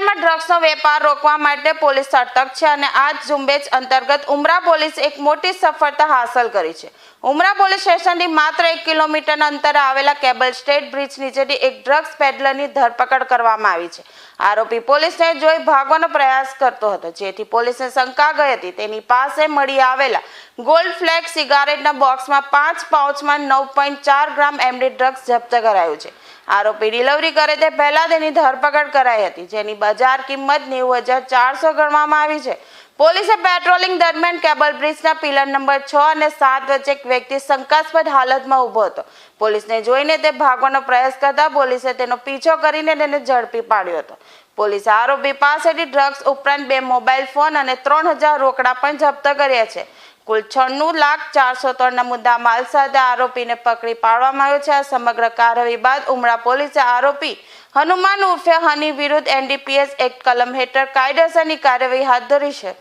ડ્રગ્સનો વેપાર રોકવા માટે પોલીસ સતર્ક છે અને આ ઝુંબેશ અંતર્ગત ઉમરા પોલીસ એક મોટી સફળતા હાંસલ કરી છે. ઉમરા પોલીસ સ્ટેશનથી માત્ર એક કિલોમીટરના અંતરે આવેલા કેબલ સ્ટેટ બ્રિજ નીચેથી એક ડ્રગ્સ પેડલરની ધરપકડ કરવામાં આવી છે. આરોપી પોલીસને જોઈ ભાગવાનો પ્રયાસ કરતો હતો, જેથી પોલીસને શંકા ગઈ હતી. તેની પાસે મળી આવેલા ગોલ્ડ ફ્લેગ સિગારેટના બોક્સમાં પાંચ પાઉચમાં નવ પોઈન્ટ ચાર ગ્રામ એમડી ડ્રગ્સ જપ્ત કરાયું છે. આરોપી ડિલિવરી કરે તે પહેલા તેની ધરપકડ કરાઈ હતી, જેની બજાર કિંમત નેવું હજાર ચારસો ગણવામાં આવી છે. પોલીસે પેટ્રોલિંગ દરમિયાન કેબલ બ્રિજના પિલર નંબર છ અને સાત વચ્ચે એક વ્યક્તિ શંકાસ્પદ હાલતમાં ઊભો હતો. પોલીસને જોઈને તે ભાગવાનો પ્રયાસ કરતા પોલીસે તેનો પીછો કરીને તેને ઝડપી પાડ્યો હતો. પોલીસે આરોપી પાસેથી ડ્રગ્સ ઉપરાંત બે મોબાઈલ ફોન અને ત્રણ હજાર રોકડા પણ જપ્ત કર્યા છે. કુલ છન્નું લાખ ચારસો ત્રણના મુદ્દા માલ સાથે આરોપીને પકડી પાડવામાં આવ્યો છે. આ સમગ્ર કાર્યવાહી બાદ ઉમરા પોલીસે આરોપી હનુમાન ઉર્ફે હની વિરુદ્ધ એનડીપીએસ એક્ટ કલમ હેઠળ કાયદેસરની કાર્યવાહી હાથ ધરી છે.